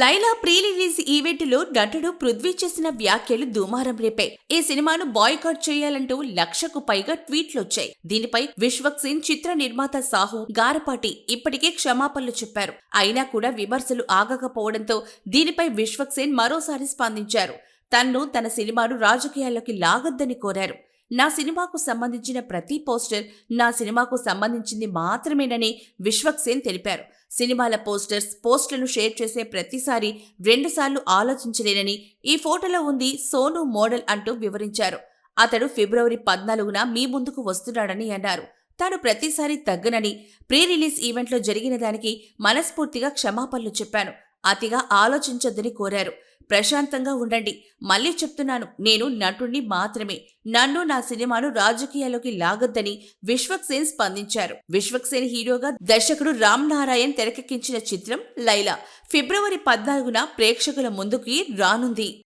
Laila pre release ఈవెంట్లో నటుడు పృథ్వీ చేసిన వ్యాఖ్యలు దుమారం రేపాయి ఈ సినిమాను బాయ్కాట్ చేయాలంటూ లక్షకు పైగా ట్వీట్లొచ్చాయి. దీనిపై విశ్వక్ సేన్ చిత్ర నిర్మాత సాహు గారపాటి ఇప్పటికే క్షమాపణలు చెప్పారు. అయినా కూడా విమర్శలు ఆగకపోవడంతో దీనిపై విశ్వక్ సేన్ మరోసారి స్పందించారు. తన్ను తన సినిమాను రాజకీయాల్లోకి లాగొద్దని కోరారు. నా సినిమాకు సంబంధించిన ప్రతి పోస్టర్ నా సినిమాకు సంబంధించింది మాత్రమేనని విశ్వక్ సేన్ తెలిపారు. సినిమాల పోస్టర్స్ పోస్టులను షేర్ చేసే ప్రతిసారి రెండుసార్లు ఆలోచించలేనని ఈ ఫోటోలో ఉంది సోను మోడల్ అంటూ వివరించారు. అతడు ఫిబ్రవరి పద్నాలుగున మీ ముందుకు వస్తున్నాడని అన్నారు. తాను ప్రతిసారి తగ్గనని ప్రీ రిలీజ్ ఈవెంట్లో జరిగిన దానికి మనస్ఫూర్తిగా క్షమాపణలు చెప్పాను. అతిగా ఆలోచించొద్దని కోరారు. ప్రశాంతంగా ఉండండి. మళ్ళీ చెప్తున్నాను నేను నటుణ్ణి మాత్రమే. నన్ను నా సినిమాను రాజకీయాల్లోకి లాగొద్దని విశ్వక్ సేన్ స్పందించారు. విశ్వక్ సేన్ హీరోగా దర్శకుడు రామ్ నారాయణ్ తెరకెక్కించిన చిత్రం లైలా. ఫిబ్రవరి పద్నాలుగున ప్రేక్షకుల ముందుకి రానుంది.